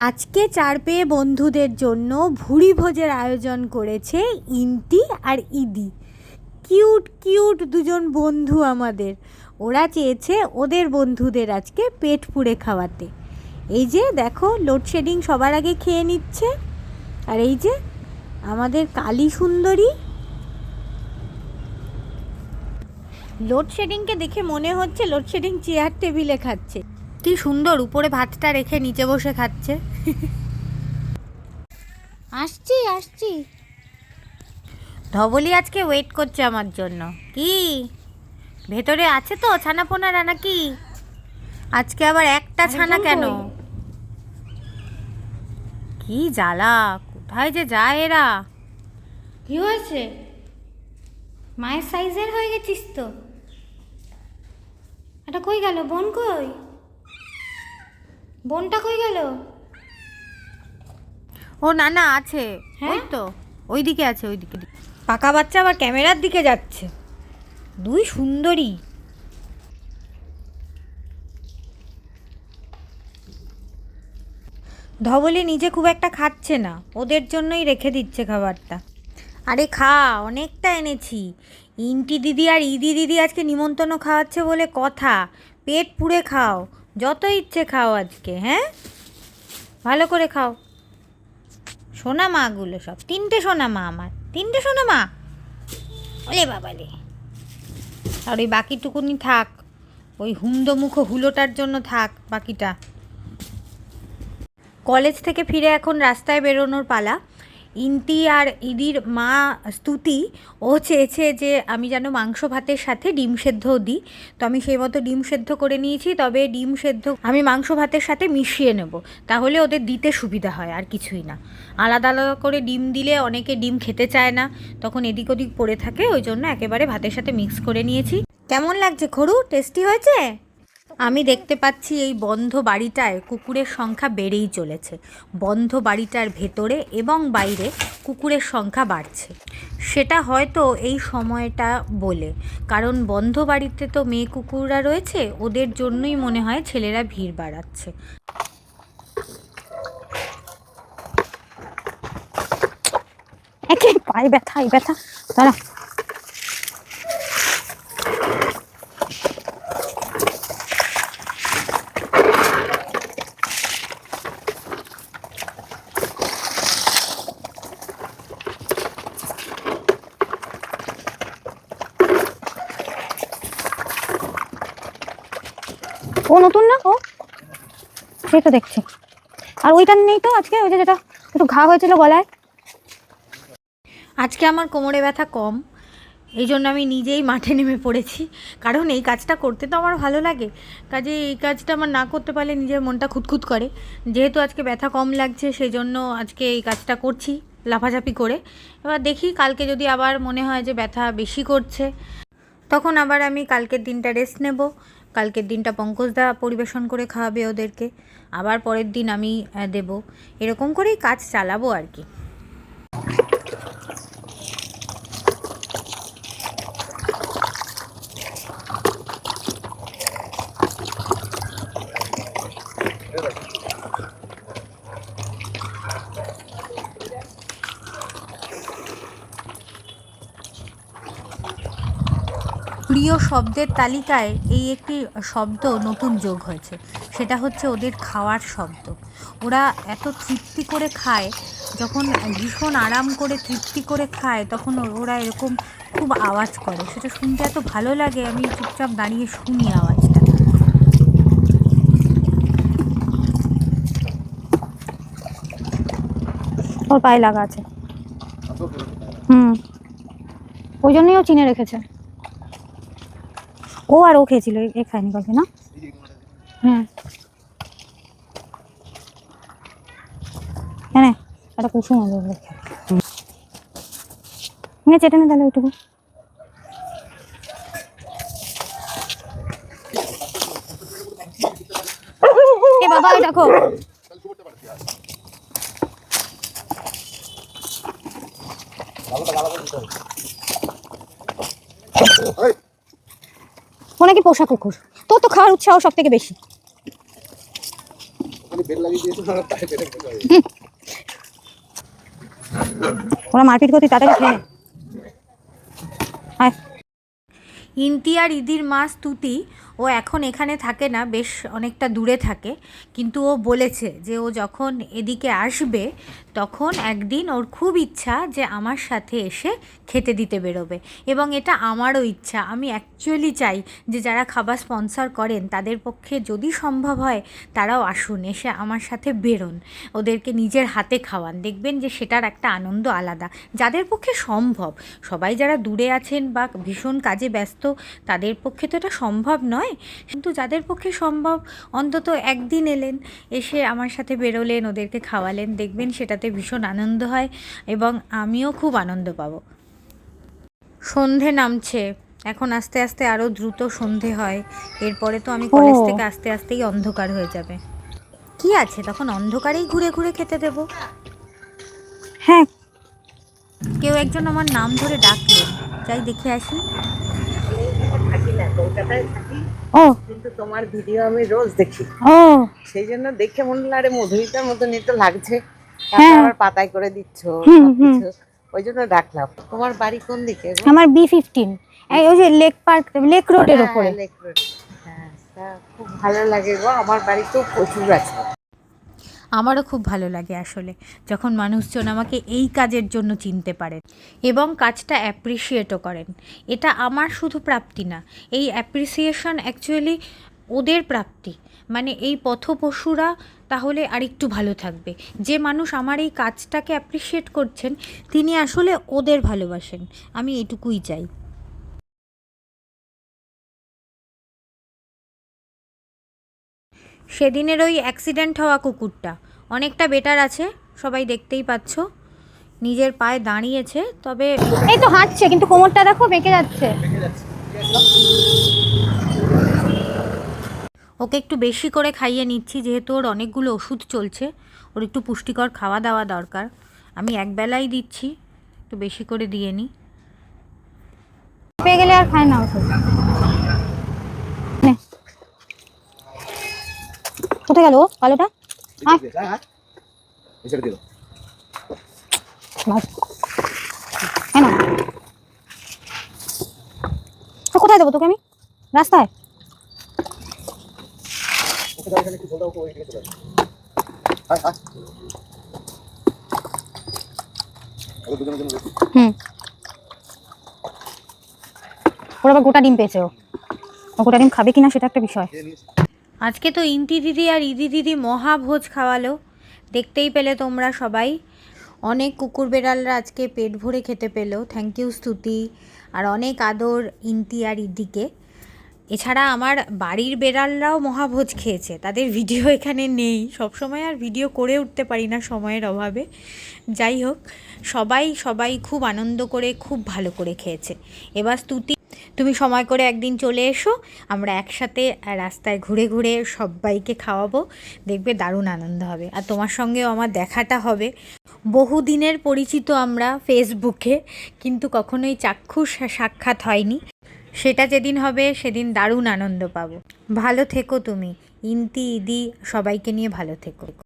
আজকে চার পেয়ে বন্ধুদের জন্য ভুড়ি ভোজের আয়োজন করেছে ইন্টি আর ইদি। কিউট কিউট দুজন বন্ধু আমাদের। ওরা চেয়েছে ওদের বন্ধুদের আজকে পেট পুড়ে খাওয়াতে। এই যে দেখো লোডশেডিং সবার আগে খেয়ে নিচ্ছে। আর এই যে আমাদের কালী সুন্দরী। লোডশেডিংকে দেখে মনে হচ্ছে লোডশেডিং চেয়ার টেবিলে খাচ্ছে। কি সুন্দর উপরে ভাতটা রেখে নিচে বসে খাচ্ছে। আসছি আসছি। ধবলি আজকে ওয়েট করছে আমার জন্য। কি? ভেতরে আছে তো ছানা পোনারা নাকি আজকে আবার একটা ছানা কেন? কি জ্বালা কোথায় যে যায় এরা? কি হয়েছে? মায়ের সাইজের হয়ে গেছিস তো। এটা কই গেল? বোন কই? বোনটা কই গেল? ও না না আছে ওই তো ওইদিকে আছে ওইদিকে। পাকা বাচ্চা আবার ক্যামেরার দিকে যাচ্ছে। দুই সুন্দরী। ধবলি নিজে খুব একটা খাচ্ছে না ওদের জন্যই রেখে দিচ্ছে খাবারটা। আরে খা অনেকটা এনেছি। ইন্টি দিদি আর ইদি দিদি আজকে নিমন্ত্রণ খাওয়াচ্ছে বলে কথা। পেট পুড়ে খাও। যত ইচ্ছে খাও আজকে হ্যাঁ? ভালো করে খাও। সোনা মাগুলো সব। তিনটে সোনা মা আমার। তিনটে সোনা মা? ওলে বাবালে। আর ওই বাকিটুকুনি থাক। ওই হুমদো হুলোটার জন্য থাক বাকিটা। কলেজ থেকে ফিরে এখন রাস্তায় বেরোনোর পালা। ইন্টি আর ইদির মা স্তুতি, ও চেয়েছে যে আমি যেন মাংস ভাতের সাথে ডিম সেদ্ধও দিই। তো আমি সেই মতো ডিম সেদ্ধ করে নিয়েছি, তবে ডিম সেদ্ধ আমি মাংস ভাতের সাথে মিশিয়ে নেব। তাহলে ওদের দিতে সুবিধা হয়, আর কিছুই না। আলাদা আলাদা করে ডিম দিলে অনেকে ডিম খেতে চায় না। তখন এদিক ওদিক পড়ে থাকে, ওই জন্য একেবারে ভাতের সাথে মিক্স করে নিয়েছি। কেমন লাগছে খরু? টেস্টি হয়েছে? আমি দেখতে পাচ্ছি এই বন্ধ বাড়িটায় কুকুরের সংখ্যা বেড়েই চলেছে। বন্ধ বাড়িটার ভেতরে এবং বাইরে কুকুরের সংখ্যা বাড়ছে। সেটা হয়তো এই সময়টা বলে। কারণ বন্ধ বাড়িতে তো মেয়ে কুকুররা রয়েছে, ওদের জন্যই মনে হয় ছেলেরা ভিড় বাড়াচ্ছে। পায়ে ব্যথা, এই ব্যথা, দাঁড়া। ও নতুন না? ও? সেই তো দেখছি। আর ওইটা নেই তো আজকে? ওই যে যেটা একটু ঘা হয়েছিল গলায়। আজকে আমার কোমরে ব্যথা কম। এই জন্য আমি নিজেই মাঠে নেমে পড়েছি। কারণ এই কাজটা করতে তো আমার ভালো লাগে। কাজে এই কাজটা আমার না করতে পারলে নিজের মনটা খুঁতখুত করে। যেহেতু আজকে ব্যথা কম লাগছে, সেই জন্য আজকে এই কাজটা করছি লাফাঝাপি করে। এবার দেখি কালকে যদি আবার মনে হয় যে ব্যথা বেশি করছে, তখন আবার আমি কালকের দিনটা রেস্ট নেব। কালকের দিনটা পঙ্কজদা পরিবেশন করে খাওয়াবে ওদেরকে, আবার পরের দিন আমি দেব। এরকম করেই কাজ চালাবো আর কি। প্রিয় শব্দের তালিকায় এই একটি শব্দ নতুন যোগ হয়েছে। সেটা হচ্ছে ওদের খাওয়ার শব্দ। ওরা এত তৃপ্তি করে খায়, যখন ভীষণ আরাম করে তৃপ্তি করে খায়, তখন ওরা এরকম খুব আওয়াজ করে। সেটা শুনতে এত ভালো লাগে, আমি চুপচাপ দাঁড়িয়ে শুনি আওয়াজটা। ওর পায়ে লাগা আছে। হুম। ওই জন্যই ও চিনে রেখেছে। ও আর ও খেয়েছিল এ- খায়নি কাউকে না হ্যাঁ হ্যাঁ একটা কুসুম আছে খেয়ে। চেটে না তাহলে ওইটুকু। এ বাবা ওই দেখো। ও নাকি পোষা কুকুর তোর তো খাওয়ার উৎসাহ সব থেকে বেশি। ওরা মারপিট করতে তাড়াতাড়ি খেয়ে নে। ইন্তি আর ইদির মা স্তুতি ও এখন এখানে থাকে না, বেশ অনেকটা দূরে থাকে। কিন্তু ও বলেছে যে ও যখন এদিকে আসবে, তখন একদিন ওর খুব ইচ্ছা যে আমার সাথে এসে খেতে দিতে বেরোবে। এবং এটা আমারও ইচ্ছা। আমি অ্যাকচুয়ালি চাই যে যারা খাবার স্পন্সর করেন, তাদের পক্ষে যদি সম্ভব হয়, তারাও আসুন, এসে আমার সাথে বেরোন। ওদেরকে নিজের হাতে খাওয়ান। দেখবেন যে সেটার একটা আনন্দ আলাদা। যাদের পক্ষে সম্ভব। সবাই যারা দূরে আছেন বা ভীষণ কাজে ব্যস্ত, তাদের পক্ষে তো এটা সম্ভব নয়। কিন্তু যাদের পক্ষে সম্ভব অন্তত একদিন এলেন এসে আমার সাথে বেরোলেন ওদেরকে খাওয়ালেন দেখবেন সেটাতে ভীষণ আনন্দ হয় এবং আমিও খুব আনন্দ পাবো। সন্ধে নামছে এখন আস্তে আস্তে আরও দ্রুত সন্ধে হয়। এরপরে তো আমি কলেজ থেকে আস্তে আস্তেই অন্ধকার হয়ে যাবে। কি আছে? তখন অন্ধকারেই ঘুরে ঘুরে খেতে দেবো। হ্যাঁ। কেউ একজন আমার নাম ধরে ডাকলেন। যাই দেখে আসি। থাকি না কলকাতায় থাকি ও। কিন্তু তোমার ভিডিও আমি রোজ দেখি। ও। সেই জন্য দেখে মনে হলো আরে মধুরিতার লাগছে। হ্যাঁ। আবার পাতায় করে দিচ্ছ ওই জন্য ডাকলাম তোমার বাড়ি কোন দিকে আমার বি ফিফটিন ওই যে লেক পার্ক লেক রোডের হ্যাঁ, ওপরে। Lake road. হ্যাঁ খুব ভালো লাগে গো। আমার বাড়িতেও প্রচুর আছে। আমারও খুব ভালো লাগে আসলে, যখন মানুষজন আমাকে এই কাজের জন্য চিনতে পারেন এবং কাজটা অ্যাপ্রিসিয়েটও করেন। এটা আমার শুধু প্রাপ্তি না, এই অ্যাপ্রিসিয়েশন অ্যাকচুয়ালি ওদের প্রাপ্তি। মানে এই পথপশুরা তাহলে আরেকটু ভালো থাকবে। যে মানুষ আমার এই কাজটাকে অ্যাপ্রিসিয়েট করছেন, তিনি আসলে ওদের ভালোবাসেন। আমি এটুকুই চাই। সেদিনের ওই অ্যাক্সিডেন্ট হওয়া কুকুরটা। অনেকটা বেটার আছে সবাই দেখতেই পাচ্ছ। নিজের পায়ে দাঁড়িয়েছে তবে এই তো হাঁটছে কিন্তু কোমরটা দেখো বেঁকে যাচ্ছে। ওকে একটু বেশি করে খাইয়ে নিচ্ছি যেহেতু ওর অনেকগুলো ওষুধ চলছে। ওর একটু পুষ্টিকর খাওয়া দাওয়া দরকার। আমি একবেলাই দিচ্ছি একটু বেশি করে দিয়ে নিই পেয়ে গেলে আর খায় না ওষুধ কোথায় গেল কালোটা। হ্যাঁ, হ্যাঁ। হ্যাঁ। কোথায় দেবো তোকে আমি? রাস্তায়। হুম। ওর আবার গোটা ডিম পেয়েছে ও। গোটা ডিম খাবে কিনা সেটা একটা বিষয়। আজকে তো ইন্টি দিদি আর ইদি দিদি মহাভোজ খাওয়ালো। দেখতেই পেলে তোমরা সবাই। অনেক কুকুর বেড়ালরা আজকে পেট ভরে খেতে পেল। থ্যাংক ইউ স্তুতি। আর অনেক আদর ইন্তি আর ইদিকে। এছাড়া আমার বাড়ির বেড়ালরাও মহাভোজ খেয়েছে। তাদের ভিডিও এখানে নেই। সবসময় আর ভিডিও করে উঠতে পারি না সময়ের অভাবে। যাই হোক, সবাই সবাই খুব আনন্দ করে, খুব ভালো করে খেয়েছে। এবার স্তুতি তুমি সময় করে একদিন চলে এসো, আমরা একসাথে রাস্তায় ঘুরে ঘুরে সবাইকে খাওয়াবো, দেখবে দারুণ আনন্দ হবে। আর তোমার সঙ্গেও আমার দেখাটা হবে। বহুদিনের পরিচিত আমরা ফেসবুকে, কিন্তু কখনোই চাক্ষুষ সাক্ষাৎ হয়নি। সেটা যেদিন হবে, সেদিন দারুণ আনন্দ পাবো। ভালো থেকো তুমি। ইন্তি, ইদি, সবাইকে নিয়ে ভালো থেকো।